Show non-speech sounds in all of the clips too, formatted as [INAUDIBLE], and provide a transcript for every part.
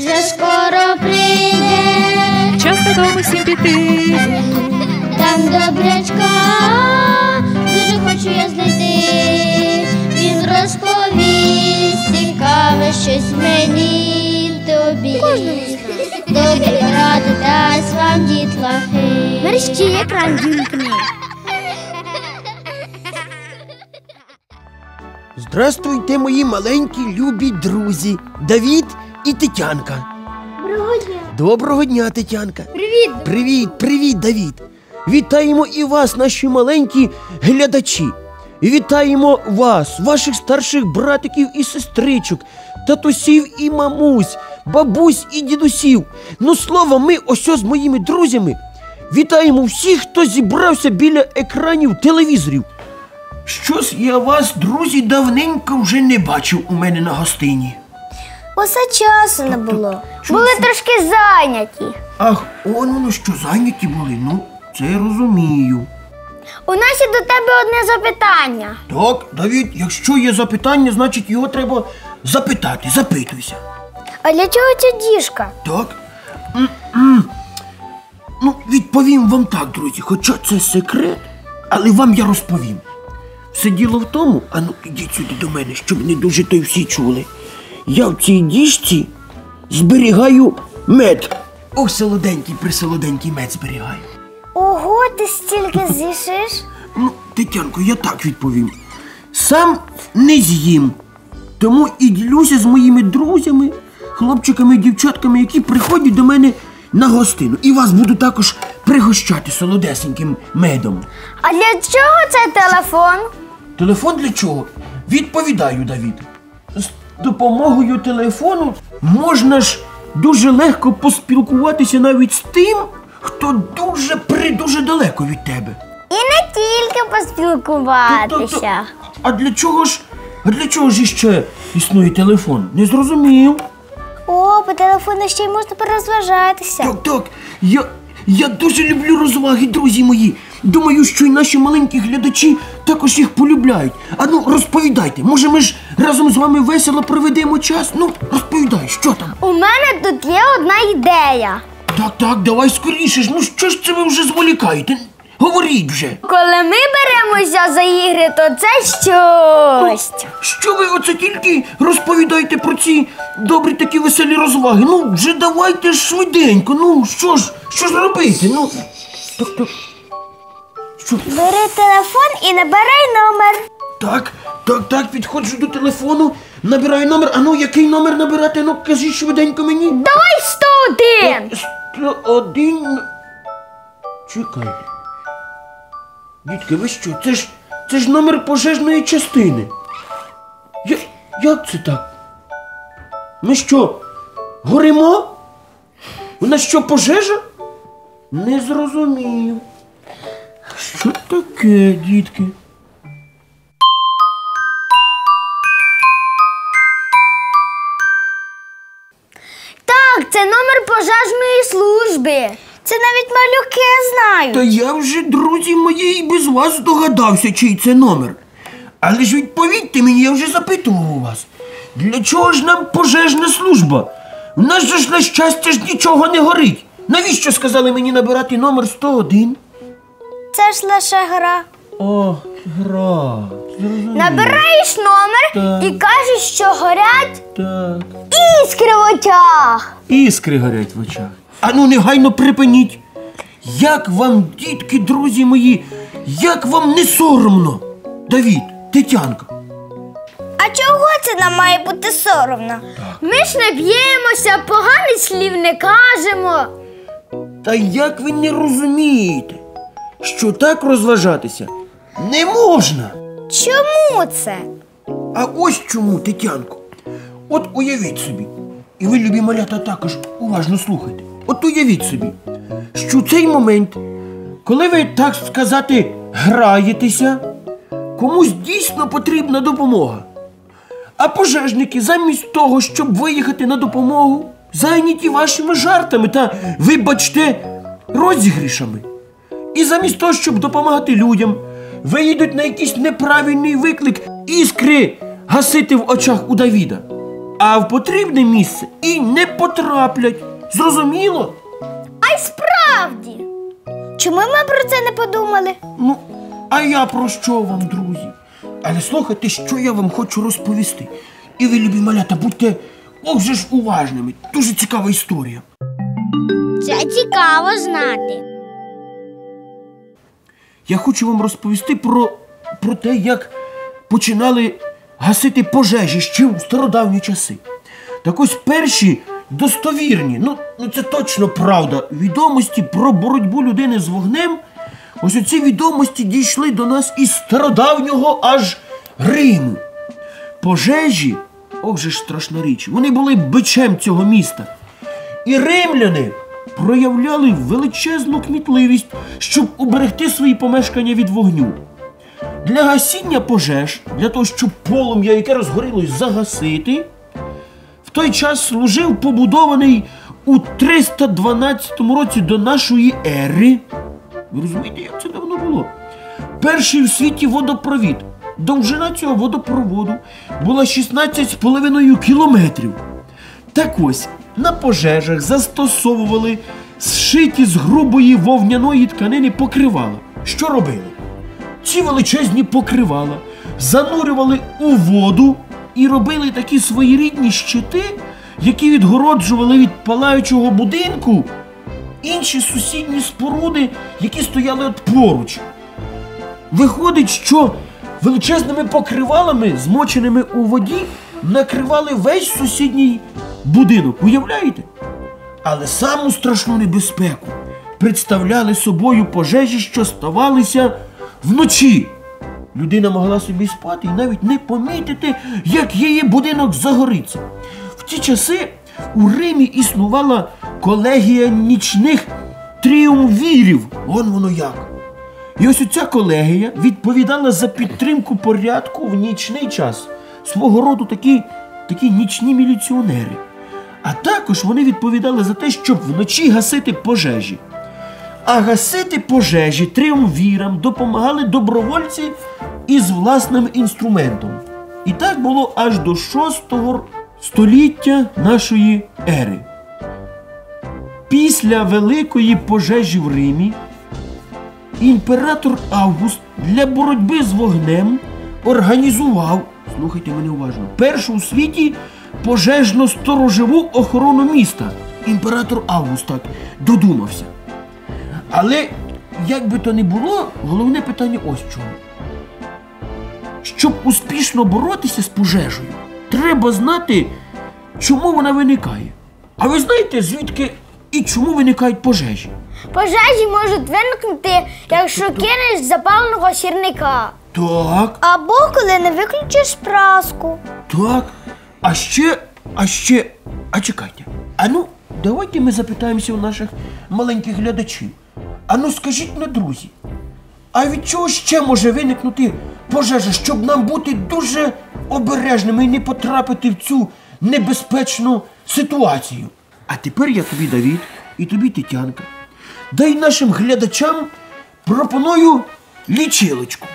вже скоро прийде, Час додому всім піти. там добрячка, дуже хочу я знайти. Він розповість цікаве щось мені тобі. Добрі ради дасть вам дітлахи. Мерщі екран вімкни. Здравствуйте, мої маленькі любі друзі, Давід і Тетянка. Доброго дня. Доброго дня, Тетянка. Привіт. Привіт, привіт, Давід. Вітаємо і вас, наші маленькі глядачі. І вітаємо вас, ваших старших братиків і сестричок, татусів і мамусь, бабусь і дідусів. Ну, слово, ми ось з моїми друзями вітаємо всіх, хто зібрався біля екранів телевізорів. Щось я вас, друзі, давненько вже не бачив у мене на гостині. Усе часу не було. Були трошки зайняті. Ах, он воно що зайняті були. Ну, це я розумію. У нас є до тебе одне запитання. Так, Давід, якщо є запитання, значить його треба запитати. Запитуйся. А для чого ця діжка? Так? М-м. Ну, відповім вам так, друзі, хоча це секрет, але вам я розповім. Все діло в тому, а ну ідіть сюди до мене, щоб не дуже то й всі чули. Я в цій діжці зберігаю мед. Ох, солоденький, присолоденький мед зберігаю. Ого, ти стільки з'їшиш? [LAUGHS] Ну, Тетянко, я так відповім. Сам не з'їм. Тому і ділюся з моїми друзями, хлопчиками і дівчатками, які приходять до мене на гостину. І вас буду також пригощати солодесеньким медом. А для чого цей телефон? Телефон для чого? Відповідаю, Давід. Допомогою телефону можна ж дуже легко поспілкуватися навіть з тим, хто дуже придуже далеко від тебе. І не тільки поспілкуватися. А для чого ж? А для чого ж іще існує телефон? Не зрозумів. О, по телефону ще й можна порозважатися. Так, так. Я, я дуже люблю розваги, друзі мої. Думаю, що і наші маленькі глядачі також їх полюбляють. А ну розповідайте, може ми ж разом з вами весело проведемо час? Ну, розповідай, що там? У мене тут є одна ідея. Так, так, давай скоріше ж. Ну що ж це ви вже зволікаєте? Говоріть вже. Коли ми беремося за ігри, то це щось. Що ви оце тільки розповідаєте про ці добрі такі веселі розваги? Ну, вже давайте швиденько. Ну, що ж, що ж робити? Ну. Так, так. Що? Бери телефон і набирай номер. Так, так, так, підходжу до телефону, набираю номер. А ну, який номер набирати? Ну, кажіть швиденько мені. Давай 101! 101. Чекайте. Дітки, ви що? Це ж це ж номер пожежної частини. Я, як це так? Ми що? Горимо? У нас що, пожежа? Не зрозумію. Що таке, дітки? Знають. Та я вже, друзі мої, і без вас здогадався, чий це номер. Але ж відповідьте мені, я вже запитував у вас. Для чого ж нам пожежна служба? У нас же ж на щастя ж нічого не горить. Навіщо сказали мені набирати номер 101? Це ж лише гра. О, гра. Зрозумів. Набираєш номер Так. і кажеш, що горять Так. іскри в очах. Іскри горять в очах. Ану, негайно припиніть. Як вам, дітки, друзі мої, як вам не соромно? Давід, Тетянка. А чого це нам має бути соромно? Ми ж не б'ємося, поганих слів не кажемо. Та як ви не розумієте, що так розважатися не можна? Чому це? А ось чому, Тетянко. От уявіть собі, і ви, любі малята, також уважно слухайте. От уявіть собі, що в цей момент, коли ви, так сказати, граєтеся, комусь дійсно потрібна допомога. А пожежники, замість того, щоб виїхати на допомогу, зайняті вашими жартами та, вибачте, розігрішами. І замість того, щоб допомагати людям, виїдуть на якийсь неправильний виклик іскри гасити в очах у Давіда. а в потрібне місце і не потраплять. Зрозуміло? Чому ми про це не подумали? Ну, а я про що вам, друзі? Але слухайте, що я вам хочу розповісти. І ви, любі малята, будьте ох же ж уважними. Дуже цікава історія. Це цікаво знати. Я хочу вам розповісти про, про те, як починали гасити пожежі ще в стародавні часи. Так ось перші достовірні, ну, ну це точно правда, відомості про боротьбу людини з вогнем. Ось оці відомості дійшли до нас із стародавнього аж Риму. Пожежі, ох же ж страшна річ, вони були бичем цього міста. І римляни проявляли величезну кмітливість, щоб уберегти свої помешкання від вогню. Для гасіння пожеж, для того, щоб полум'я, яке розгорілось, загасити, той час служив побудований у 312 році до нашої ери. Ви розумієте, як це давно було? Перший в світі водопровід. Довжина цього водопроводу була 16,5 кілометрів. Так ось на пожежах застосовували зшиті з грубої вовняної тканини покривала. Що робили? Ці величезні покривала занурювали у воду і робили такі своєрідні щити, які відгороджували від палаючого будинку інші сусідні споруди, які стояли от поруч. Виходить, що величезними покривалами, змоченими у воді, накривали весь сусідній будинок. Уявляєте? Але саму страшну небезпеку представляли собою пожежі, що ставалися вночі. Людина могла собі спати і навіть не помітити, як її будинок загориться. В ті часи у Римі існувала колегія нічних тріумвірів. Вон воно як. І ось ця колегія відповідала за підтримку порядку в нічний час. Свого роду такі, такі нічні міліціонери. А також вони відповідали за те, щоб вночі гасити пожежі. А гасити пожежі тріумвірам допомагали добровольці із власним інструментом. І так було аж до 6 століття нашої ери. Після великої пожежі в Римі імператор Август для боротьби з вогнем організував, слухайте мене уважно, першу у світі пожежно-сторожову охорону міста. Імператор Август так додумався. Але як би то не було, головне питання ось в чому. Щоб успішно боротися з пожежею, треба знати, чому вона виникає. А ви знаєте, звідки і чому виникають пожежі? Пожежі можуть виникнути, якщо кинеш запаленого сірника. Так, Або коли не виключиш праску. так. А ще, а ще. А чекайте. А ну, давайте ми запитаємося у наших маленьких глядачів. А ну скажіть на друзі, а від чого ще може виникнути пожежа, щоб нам бути дуже обережними і не потрапити в цю небезпечну ситуацію? А тепер я тобі, Давід, і тобі, Тетянка. Дай нашим глядачам пропоную лічилочку.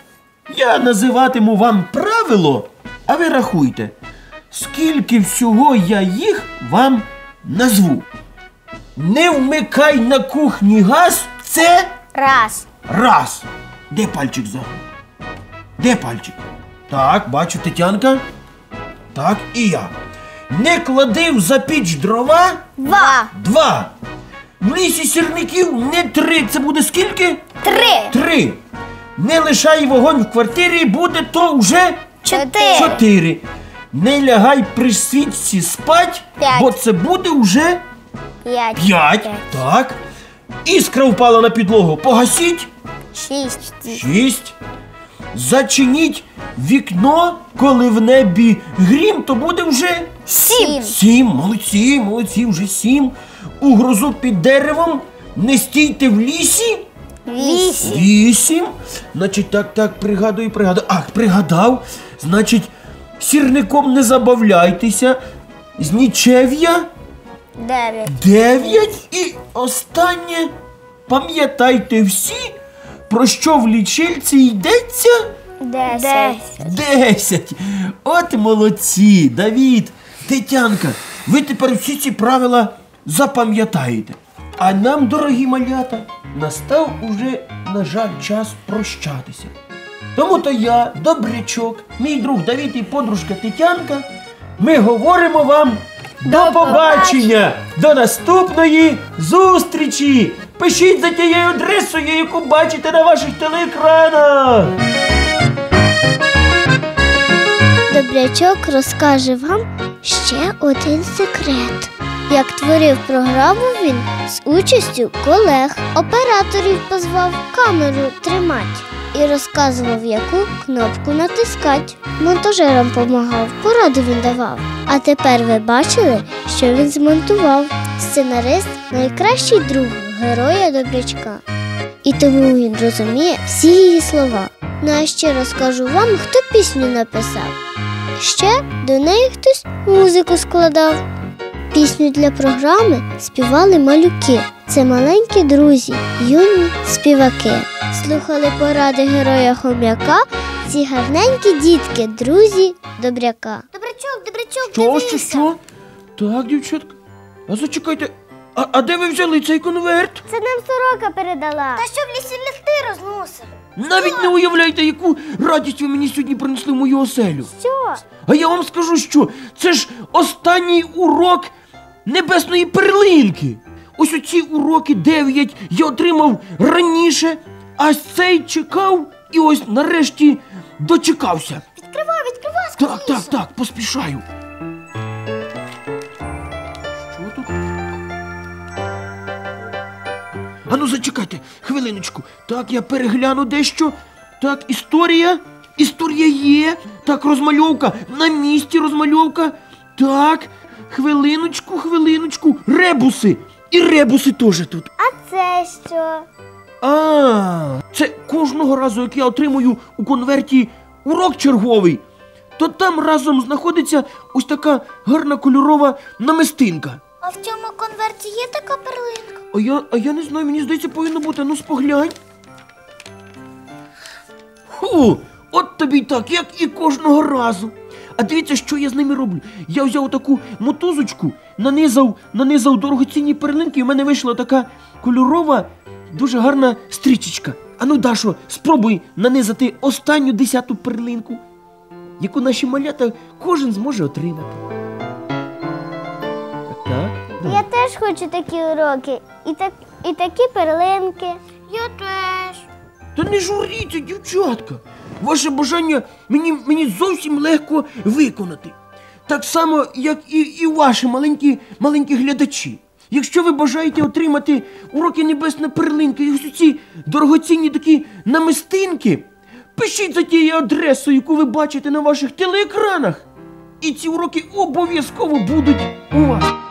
Я називатиму вам правило, а ви рахуйте, скільки всього я їх вам назву. Не вмикай на кухні газ, це Раз. раз. Де пальчик загнув? Де пальчик? Так, бачу Тетянка. Так, і я. Не клади в запіч дрова. Два. Два. В лісі сірників не три. Це буде скільки? Три. Три. Не лишай вогонь в квартирі, буде то вже Чотири. чотири. Не лягай при свічці спать, П'ять. бо це буде вже П'ять. п'ять. Так. Іскра впала на підлогу. Погасіть. Шість. Шість. Зачиніть вікно, коли в небі грім, то буде вже Сім. Сім, молодці, молодці, вже сім. У грозу під деревом. Не стійте в лісі. Вісім. Вісім. Значить, так, так, пригадую, пригадую. Ах, пригадав. Значить, сірником не забавляйтеся. З нічев'я Дев'ять. дев'ять. І останнє. Пам'ятайте всі, про що в лічильці йдеться Десять. десять. От молодці, Давід. Тетянка, ви тепер всі ці правила запам'ятаєте. А нам, дорогі малята, настав уже, на жаль, час прощатися. Тому то я, добрячок, мій друг Давід і подружка Тетянка, ми говоримо вам до, побачення, до наступної зустрічі. Пишіть за тією адресою, яку бачите на ваших телеекранах. Добрячок розкаже вам ще один секрет. Як творив програму він з участю колег, операторів позвав камеру тримати і розказував, яку кнопку натискать. Монтажерам помагав, поради він давав. А тепер ви бачили, що він змонтував. Сценарист найкращий друг героя добрячка. І тому він розуміє всі її слова. Ну а ще розкажу вам, хто пісню написав. Ще до неї хтось музику складав. Пісню для програми співали малюки. Це маленькі друзі, юні співаки. Слухали поради героя хом'яка, ці гарненькі дітки, друзі добряка. Добрячок, добрячок, Що, що, що? Так, дівчатка. А зачекайте, а, а де ви взяли цей конверт? Це нам сорока передала. Та що в лісі лягти розносив? Навіть не уявляєте, яку радість ви мені сьогодні принесли в мою оселю. Що? А я вам скажу, що це ж останній урок небесної перлинки. Ось оці уроки дев'ять я отримав раніше, а цей чекав і ось нарешті дочекався. Відкривай, відкривай, Так, так, так, поспішаю. Що тут? Ану, зачекайте, хвилиночку. Так, я перегляну дещо. Так, історія. Історія є. Так, розмальовка. На місці розмальовка. Так, хвилиночку, хвилиночку. Ребуси. І ребуси теж тут. А це що? А, це кожного разу, як я отримую у конверті урок черговий, то там разом знаходиться ось така гарна кольорова намистинка. А в цьому конверті є така перлинка? А я, а я не знаю, мені здається, повинно бути. Ну споглянь. Ху, от тобі так, як і кожного разу. А дивіться, що я з ними роблю. Я взяв таку мотузочку, нанизав, нанизав дорогоцінні перлинки, і в мене вийшла така кольорова, дуже гарна стрічечка. Ану, Дашо, спробуй нанизати останню десяту перлинку, яку наші малята кожен зможе отримати. Так, так. Я теж хочу такі уроки і, так, і такі перлинки. Я теж. Та не журіться, дівчатка. Ваше бажання мені, мені зовсім легко виконати. Так само, як і, і ваші маленькі, маленькі глядачі. Якщо ви бажаєте отримати уроки небесної перлинки, і ось ці дорогоцінні такі намистинки, пишіть за тією адресою, яку ви бачите на ваших телеекранах. І ці уроки обов'язково будуть у вас.